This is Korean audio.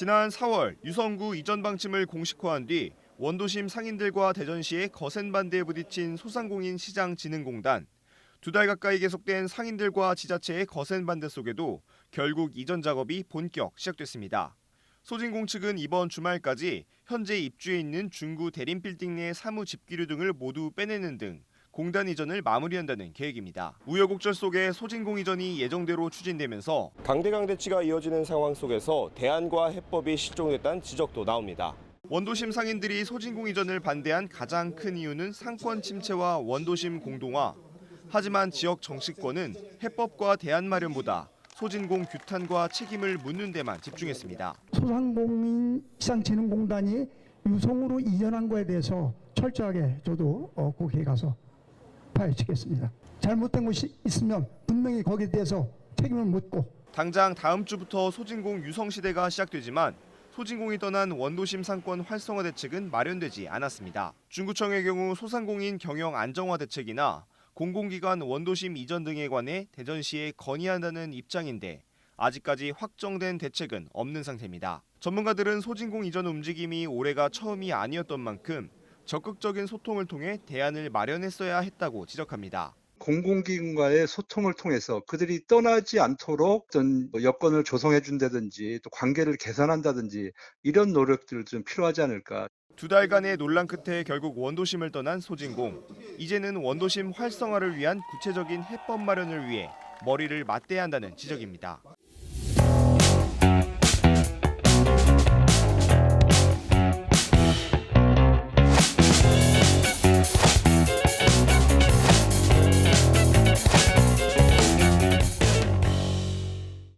지난 4월 유성구 이전 방침을 공식화한 뒤 원도심 상인들과 대전시의 거센 반대에 부딪힌 소상공인 시장 진흥공단. 두 달 가까이 계속된 상인들과 지자체의 거센 반대 속에도 결국 이전 작업이 본격 시작됐습니다. 소진공 측은 이번 주말까지 현재 입주해 있는 중구 대림빌딩 내 사무 집기류 등을 모두 빼내는 등 공단 이전을 마무리한다는 계획입니다. 우여곡절 속에 소진공 이전이 예정대로 추진되면서 강대강 대치가 이어지는 상황 속에서 대안과 해법이 실종됐다는 지적도 나옵니다. 원도심 상인들이 소진공 이전을 반대한 가장 큰 이유는 상권 침체와 원도심 공동화. 하지만 지역 정치권은 해법과 대안 마련보다 소진공 규탄과 책임을 묻는 데만 집중했습니다. 소상공인 시장진흥공단이 유성으로 이전한 거에 대해서 철저하게 저도 어, 거기에 가서 파헤치겠습니다. 잘못된 것이 있으면 분명히 거기에 대해서 책임을 묻고 당장 다음 주부터 소진공 유성 시대가 시작되지만 소진공이 떠난 원도심 상권 활성화 대책은 마련되지 않았습니다. 중구청의 경우 소상공인 경영 안정화 대책이나 공공기관 원도심 이전 등에 관해 대전시에 건의한다는 입장인데 아직까지 확정된 대책은 없는 상태입니다. 전문가들은 소진공 이전 움직임이 올해가 처음이 아니었던 만큼 적극적인 소통을 통해 대안을 마련했어야 했다고 지적합니다. 공공기관과의 소통을 통해서 그들이 떠나지 않도록 어떤 뭐 여건을 조성해 준다든지 또 관계를 개선한다든지 이런 노력들 좀 필요하지 않을까. 두 달간의 논란 끝에 결국 원도심을 떠난 소진공. 이제는 원도심 활성화를 위한 구체적인 해법 마련을 위해 머리를 맞대야 한다는 지적입니다.